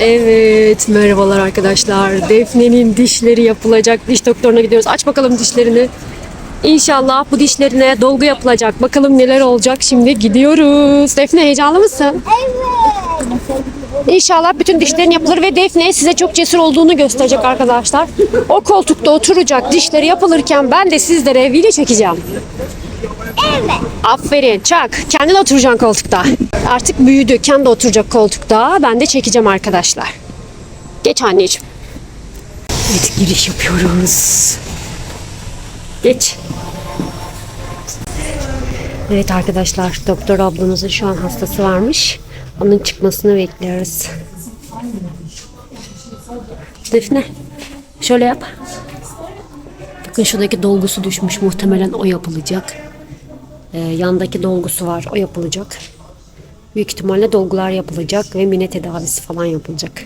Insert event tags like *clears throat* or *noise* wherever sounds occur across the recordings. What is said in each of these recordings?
Evet, merhabalar arkadaşlar. Defne'nin dişleri yapılacak. Diş doktoruna gidiyoruz. Aç bakalım dişlerini. İnşallah bu dişlerine dolgu yapılacak. Bakalım neler olacak. Şimdi gidiyoruz. Defne heyecanlı mısın? İnşallah bütün dişlerin yapılır ve Defne size çok cesur olduğunu gösterecek arkadaşlar. O koltukta oturacak dişleri yapılırken ben de sizlere video çekeceğim. Evet. Aferin çak. Kendin oturacaksın koltukta. Artık büyüdü. Kendi oturacak koltukta. Ben de çekeceğim arkadaşlar. Geç anneciğim. Evet giriş yapıyoruz. Geç. Evet arkadaşlar doktor ablamızın şu an hastası varmış. Onun çıkmasını bekliyoruz. Defne şöyle yap. Bakın şuradaki dolgusu düşmüş. Muhtemelen o yapılacak. Ee, yandaki dolgusu var. O yapılacak. Büyük ihtimalle dolgular yapılacak ve mine tedavisi falan yapılacak.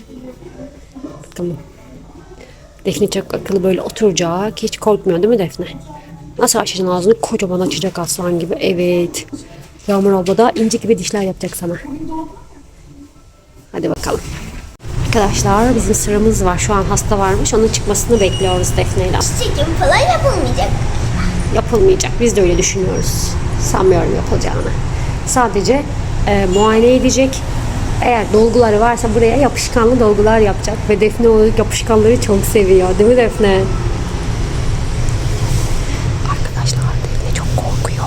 Bakalım. Defne çok akıllı böyle oturacak. Hiç korkmuyor değil mi Defne? Nasıl açacaksın ağzını? Kocaman açacak aslan gibi. Evet. Yağmur abla da ince gibi dişler yapacak sana. Hadi bakalım. Arkadaşlar bizim sıramız var. Şu an hasta varmış. Onun çıkmasını bekliyoruz Defne'yle. Çekim falan yapılmayacak. Yapılmayacak. Biz de öyle düşünüyoruz. Sanmıyorum yapılacağını. Sadece e, muayene edecek. Eğer dolguları varsa buraya yapışkanlı dolgular yapacak. Ve Defne o yapışkanları çok seviyor. Değil mi Defne? Arkadaşlar Defne çok korkuyor.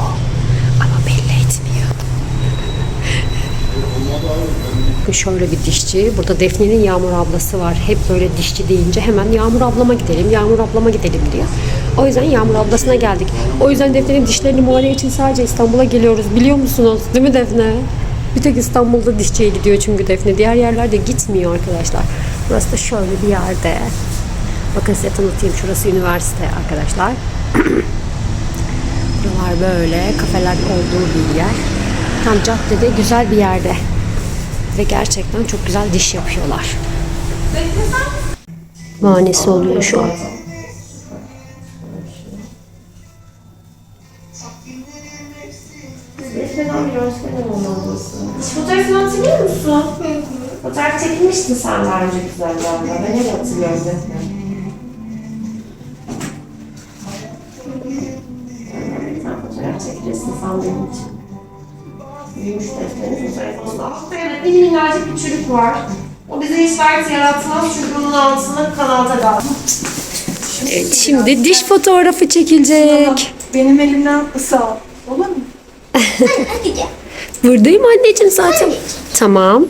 Ama belli etmiyor. Şöyle bir dişçi. Burada Defne'nin Yağmur ablası var. Hep böyle dişçi deyince hemen Yağmur ablama gidelim, Yağmur ablama gidelim diyor. O yüzden Yağmur ablasına geldik. O yüzden Defne'nin dişlerini muayene için sadece İstanbul'a geliyoruz. Biliyor musunuz? Değil mi Defne? Bir tek İstanbul'da dişçiye gidiyor çünkü Defne. Diğer yerlerde gitmiyor arkadaşlar. Burası da şöyle bir yerde. Bakın size tanıtayım. Şurası üniversite arkadaşlar. *clears throat* Buralar böyle kafeler olduğu bir yer. Tam caddede güzel bir yerde. Ve gerçekten çok güzel diş yapıyorlar. Muayenesi oluyor şu an. Fotoğrafını hatırlıyor musun? Fotoğraf çekilmiştin sen daha önce güzel galiba. Ben öyle hatırlıyorum zaten. Sen fotoğraf çekilirsin sandığım için. Büyümüş defterin fotoğrafında. Evet, bir minnacık bir çocuk var. O bize hiç dert yaratmaz çünkü onun altında kanalda kaldı. Evet, şimdi diş fotoğrafı çekilecek. Benim elimden ısal. Olur mu? Hadi gel. Buradayım anneciğim zaten. Tamam.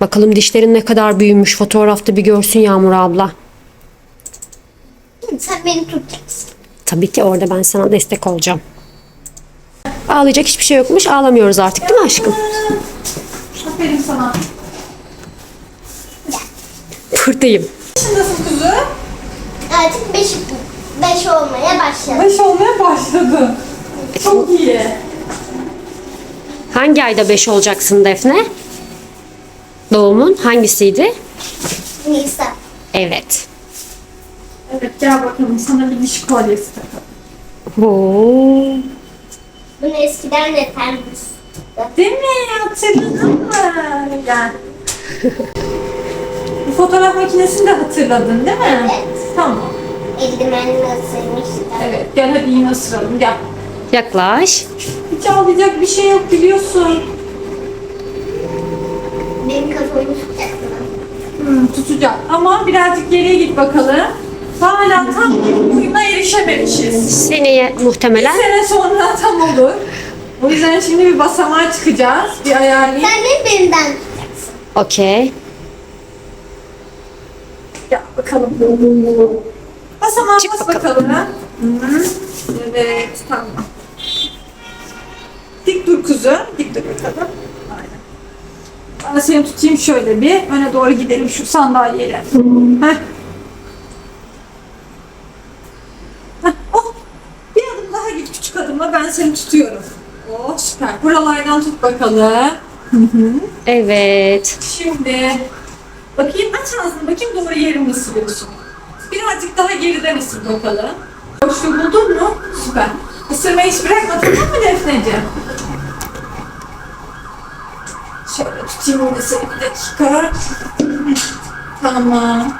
Bakalım dişlerin ne kadar büyümüş fotoğrafta bir görsün Yağmur abla. Sen beni tutacaksın. Tabii ki orada ben sana destek olacağım. Ağlayacak hiçbir şey yokmuş. Ağlamıyoruz artık değil mi aşkım? Aferin sana. Buradayım. Nasıl kuzu? Artık beş, beş olmaya başladı. Beş olmaya başladı. Çok iyi. Hangi ayda 5 olacaksın Defne? Doğumun hangisiydi? Nisa. Evet. Evet gel bakalım sana bir diş kolyesi takalım. Oo. Bunu eskiden de termiş. Değil mi? Hatırladın mı? Gel. Bu fotoğraf makinesini de hatırladın değil mi? Evet. Tamam. Eldivenini ısırmıştı. Evet gel hadi yine ısıralım gel. Yaklaş. Hiç ağlayacak bir şey yok biliyorsun. Benim kafamı tutacaksın. Hmm, tutacak ama birazcık geriye git bakalım. Hala tam boyuna erişememişiz. Seneye Bir muhtemelen sene sonra tam olur. O yüzden şimdi bir basamağa çıkacağız. Bir ayarlayayım. Sen de benden tutacaksın. okey. Gel bakalım. Basamağa Çık bas bakalım. bakalım. ha. Hı. Evet tamam. Dik dur kuzu. Dik dur bakalım. Aynen. Ben seni tutayım şöyle bir. Öne doğru gidelim şu sandalyeyle. Heh. Heh, Oh. Bir adım daha git küçük adımla ben seni tutuyorum. Oh süper. Buralardan tut bakalım. Evet. Şimdi bakayım aç ağzını bakayım doğru yerimi ısırıyorsun. Birazcık daha geriden ısır bakalım. Boşluğu buldun mu? Süper. Isırmayı hiç bırakma tamam mı Defneciğim? Onu seni bir dakika. Tamam.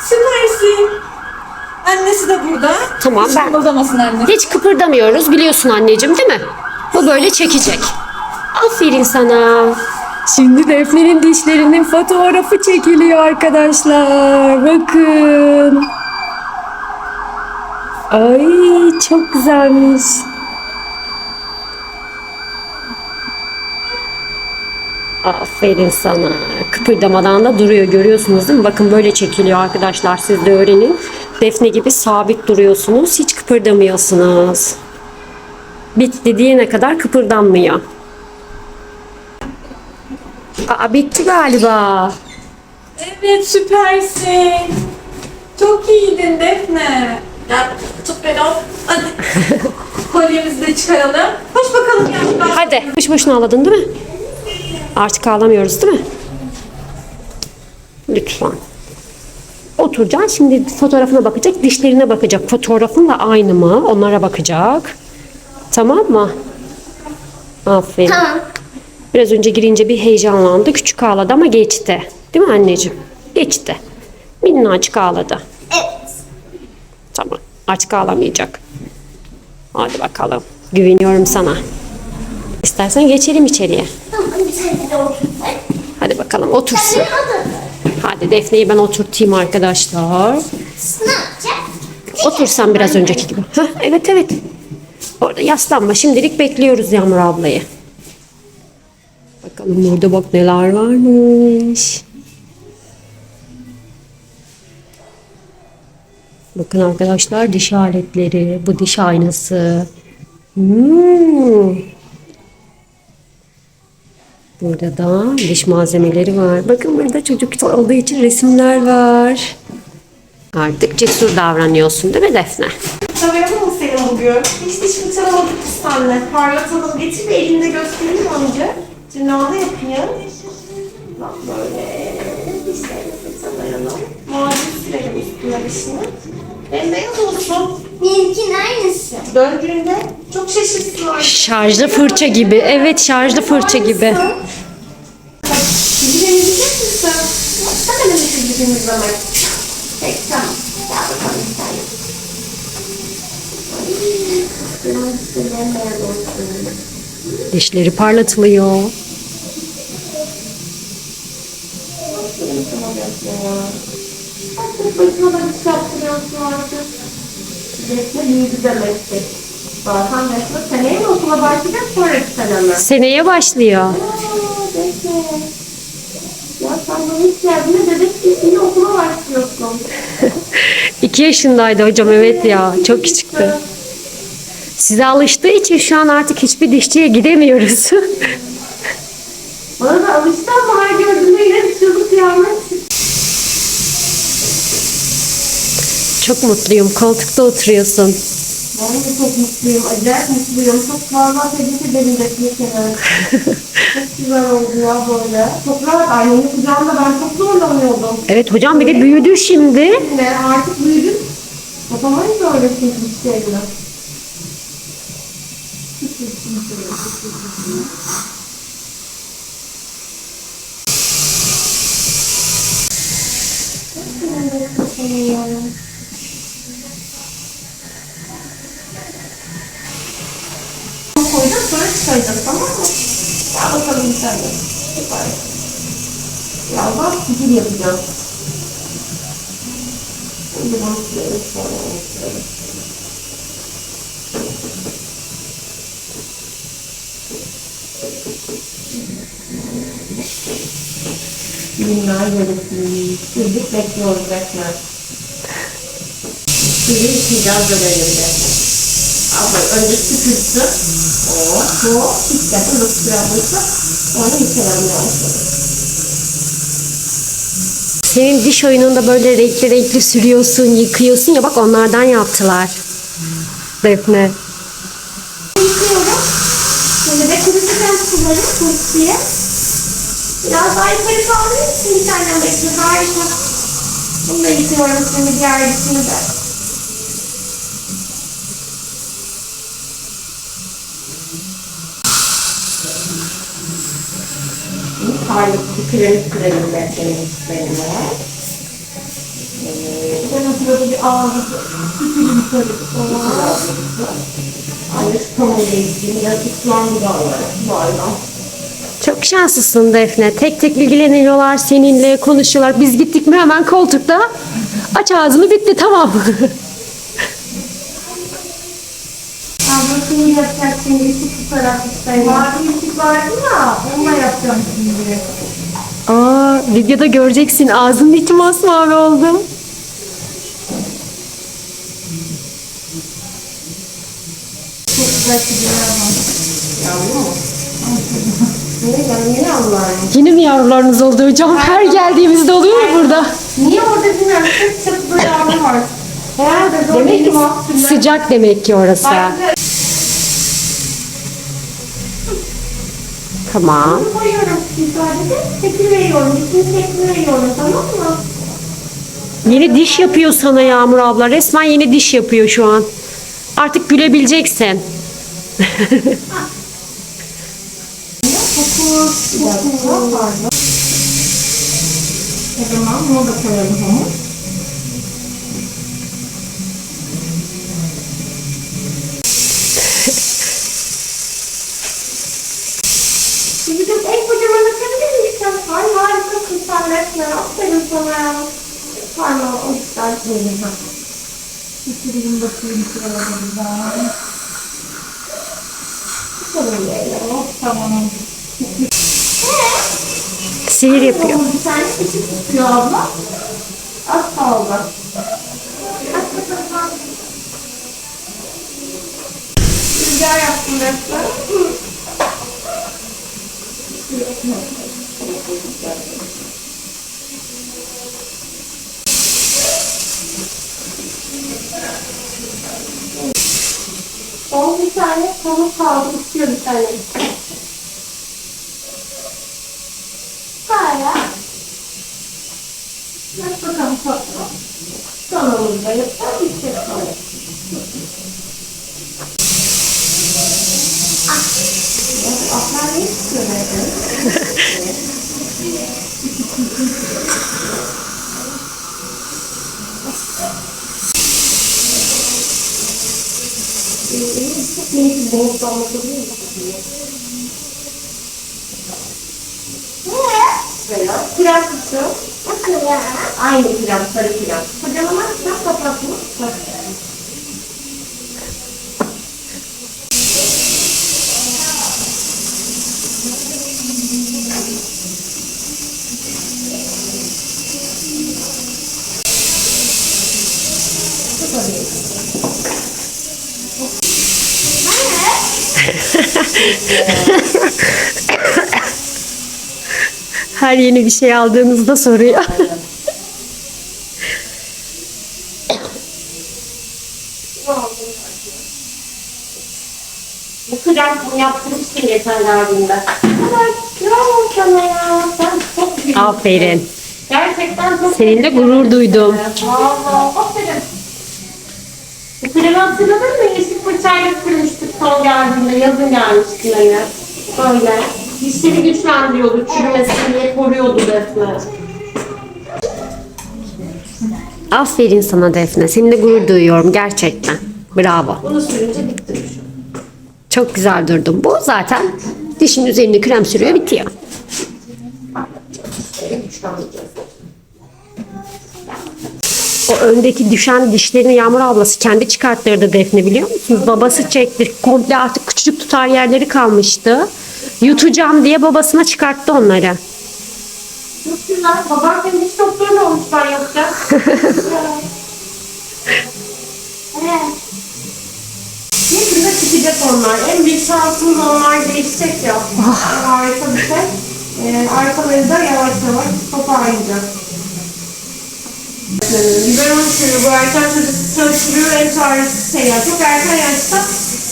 Süpersin. Annesi de burada. Tamam, Hiç ben- kımıldamasın anne. Hiç kıpırdamıyoruz biliyorsun anneciğim değil mi? Bu böyle çekecek. Aferin sana. Şimdi Defne'nin dişlerinin fotoğrafı çekiliyor arkadaşlar. Bakın. Ay çok güzelmiş. Aferin sana. Kıpırdamadan da duruyor görüyorsunuz değil mi? Bakın böyle çekiliyor arkadaşlar. Siz de öğrenin. Defne gibi sabit duruyorsunuz. Hiç kıpırdamıyorsunuz. Bitti diyene kadar kıpırdanmıyor. Aa bitti galiba. Evet süpersin. Çok iyiydin Defne. Gel tut beni al. Hadi. *laughs* Kolyemizi de çıkaralım. Koş bakalım ya. Hadi. Boş boşuna ağladın değil mi? Artık ağlamıyoruz değil mi? Lütfen. Oturacaksın. Şimdi fotoğrafına bakacak. Dişlerine bakacak. Fotoğrafınla aynı mı? Onlara bakacak. Tamam mı? Aferin. Tamam. Biraz önce girince bir heyecanlandı. Küçük ağladı ama geçti. Değil mi anneciğim? Geçti. Minnacık ağladı. Evet. Tamam. Artık ağlamayacak. Hadi bakalım. Güveniyorum sana. İstersen geçelim içeriye. Tamam bir tane de otur. Hadi bakalım otursun. Hadi Defne'yi ben oturtayım arkadaşlar. Ne? Otursan biraz önceki gibi. Hah, evet evet. Orada yaslanma. Şimdilik bekliyoruz Yağmur ablayı. Bakalım burada bak neler varmış. Bakın arkadaşlar diş aletleri. Bu diş aynası. Hmm. Burada da diş malzemeleri var. Bakın burada çocuk olduğu için resimler var. Artık cesur davranıyorsun değil mi Defne? Fırçalayalım mı senin bugün? Hiç diş fırçalamadık biz. Parlatalım. Getir de elinde göstereyim önce. Tırnağını yapayım. Bak böyle. Dişlerini fırçalayalım. Mavi sürelim üstüne dişini. Bembeyaz olsun. Benimkinin aynısı. Döndüğünde çok şaşırsın. Şarjlı fırça gibi. Evet şarjlı fırça gibi. Bizi deneyecek misin? Sen de mi bizi temizlemek? Peki tamam. Gel bakalım bir tane. Ay, Biraz da bembeyaz olsun. Dişleri parlatılıyor. Artık başına da bir şey yaptırıyorsun artık. Defne büyüdü demektir. Zaten Defne seneye mi okula başlayacak sonraki sene mi? Seneye başlıyor. Ya sen bana hiç geldiğinde bebek gibi okula başlıyorsun. *laughs* İki yaşındaydı hocam evet ya. Çok küçüktü. Size alıştığı için şu an artık hiçbir dişçiye gidemiyoruz. *laughs* Bana da alıştı ama her gördüğümde yine bir kıyamet. Çok mutluyum. Koltukta oturuyorsun. Ben de çok mutluyum. Acayip mutluyum. Çok valla tebrik ederim seni. çok güzel oldu ya böyle. Çok rahat. Annemin kucağında ben çok zorlanıyordum. Evet hocam bir de büyüdü şimdi. Yine artık büyüdüm. Yapamayız öyle şimdi dişlerini. Koyacağız sonra çıkaracağız tamam mı? Gel bakalım bir tane. Süper. Biraz daha figür yapacağız. Şimdi bunu sileriz sonra onu sileriz. Günler yönetimi. Sildik bekliyoruz resmen. Sizi yıkayacağız döneminde. Abla önce süpürsün. O, bu, dikkat ılık süpüren Sonra yıkayalım yavaş Senin diş oyununda böyle renkli renkli sürüyorsun, yıkıyorsun ya bak onlardan yaptılar. Defne. Yıkıyorum. Şimdi de kurutacağım suları kurut diye. Biraz daha yukarı kaldırır mısın bir tanem bekle? Harika. Bunu da yıkıyorum şimdi diğer dişini de. Aylık bir krem sürelim benim benimle. Ben sırada bir ağzı. Sütülüm sarıp. Aylık kamuya ilgili yatıklandı da bu aydan. Çok şanslısın Defne. Tek tek ilgileniyorlar seninle, konuşuyorlar. Biz gittik mi hemen koltukta aç ağzını bitti tamam. *laughs* Ablasını yapacak şimdi küçük taraf istedim. Mavi ışık vardı ya. Onunla yapacağım şimdi. Aa, videoda göreceksin ağzının içi masmavi oldu. Çok güzel çiziyorlar ama. Yavru mu? Ne ben yeni. Yine mi yavrularınız oldu hocam? Her geldiğimizde oluyor mu burada? Niye orada bilmiyorum. Tek çatıda yavru var. Herhalde zor Demek ki benim sıcak demek ki orası. De Tamam. koyuyorum sadece. Şekil veriyorum. İkinci şekil veriyorum tamam mı? Yeni diş yapıyor sana Yağmur abla. Resmen yeni diş yapıyor şu an. Artık gülebileceksin. *laughs* Pardon. O zaman bunu da koyalım hamur. Bizim en kocaman atabilir miyiz sen? Ay harikasın sen resmen. Aferin sana ya. Parmağı değilim ben. Bitireyim bakayım şuralarında. Şöyle. Tamam. Sihir yapıyor. Bir tane küçük tutuyor abla. Az kaldı. Rüzgar yaptım resmen. Son bir tane konu kaldı. Uçuyor bir tane. Hala. Bak bakalım tatlı. Sonumuzda yapar bitecek sonra. Ah. Ahlar ne istiyor nerede? Çok minik bir boğaz anlatabiliyor musun? Böyle pilav kutu. Nasıl ya? Aynı pilav, sarı pilav. Kocaman pilav kapatma. Her yeni bir şey aldığınızda soruyor. Bu krem bunu yaptırmıştın geçen geldiğinde. Evet, bravo sana ya. Sen çok iyi. Aferin. Gerçekten çok Seninle gurur duydum. Valla, aferin. Bu kremi hatırladın mı? Yeşil fırçayla sürmüştük son geldiğinde. Yazın gelmişti yine. Böyle. Dişleri güçlendiriyordu, çürümesin diye koruyordu resmen. Aferin sana Defne. Seninle gurur duyuyorum gerçekten. Bravo. Bunu sürünce bitti. Çok güzel durdun. Bu zaten dişin üzerine krem sürüyor bitiyor. Güçlendireceğiz. O öndeki düşen dişlerini Yağmur ablası kendi çıkarttırdı Defne biliyor musunuz? Babası çekti. Komple artık küçücük tutar yerleri kalmıştı. Yutacağım diye babasına çıkarttı onları. Çok güzel. Babam benim diş doktoru olmuş ben yapacağım. *laughs* Evet. Yakında çıkacak onlar. En büyük şansımız onlar değişecek ya. Harika bir şey. Ee, arkaları da yavaş yavaş toparlayacak. Biberon suyu bu erken çalıştırıyor en çaresiz ya. Çok erken yaşta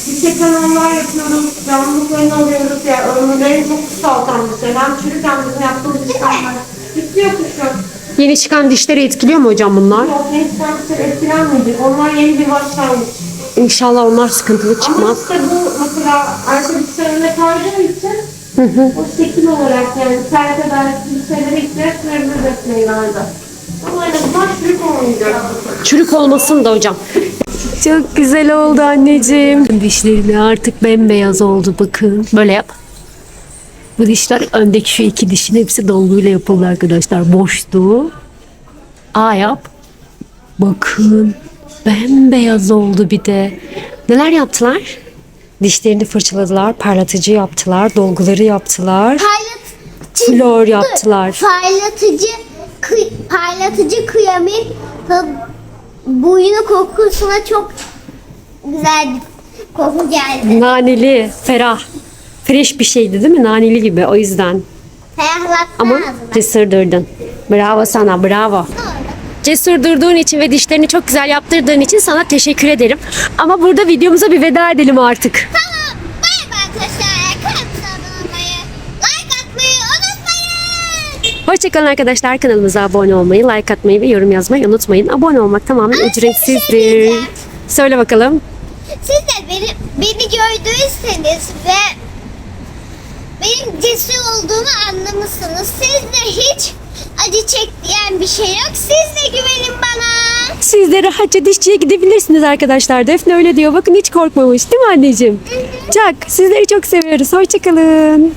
bir kekanonlar yapıyoruz, canlılıklarını alıyoruz ya. Ömürlerini çok kısaltan bir şey. Hem çürük hem bizim yaptığımız işlemler. Bitiyor kuşu. Yeni çıkan dişleri etkiliyor mu hocam bunlar? Yok, gençler etkilenmeyecek. Onlar yeni bir başlangıç. İnşallah onlar sıkıntılı Ama çıkmaz. işte bu mesela arka dişlerine kaydığı için O şekil olarak yani perde belki şeylere ihtiyaç duyabilir defneylerde. Çürük olmasın da hocam. Çok güzel oldu anneciğim. Dişlerini artık bembeyaz oldu bakın. Böyle yap. Bu dişler öndeki şu iki dişin hepsi dolguyla yapıldı arkadaşlar. Boştu. A yap. Bakın. Bembeyaz oldu bir de. Neler yaptılar? Dişlerini fırçaladılar, parlatıcı yaptılar, dolguları yaptılar, Parlatıcı, flor yaptılar. parlatıcı, kı- parlatıcı kıyamet boyunu kokusuna çok güzel bir koku geldi. Naneli, ferah. Fresh bir şeydi değil mi? Naneli gibi o yüzden. Ferahlattı Ama ağzını. cesur durdun. Bravo sana, bravo. Cesur durduğun için ve dişlerini çok güzel yaptırdığın için sana teşekkür ederim. Ama burada videomuza bir veda edelim artık. Tamam. Bay bay arkadaşlar. Hoşçakalın arkadaşlar. Kanalımıza abone olmayı, like atmayı ve yorum yazmayı unutmayın. Abone olmak tamamen Ama ücretsizdir. Söyle bakalım. Siz de beni, beni gördüyseniz ve benim cesur olduğumu anlamışsınız. Sizde hiç acı çek diyen bir şey yok. Siz de güvenin bana. Siz de rahatça dişçiye gidebilirsiniz arkadaşlar. Defne öyle diyor. Bakın hiç korkmamış değil mi anneciğim? Çak. Sizleri çok seviyoruz. Hoşçakalın.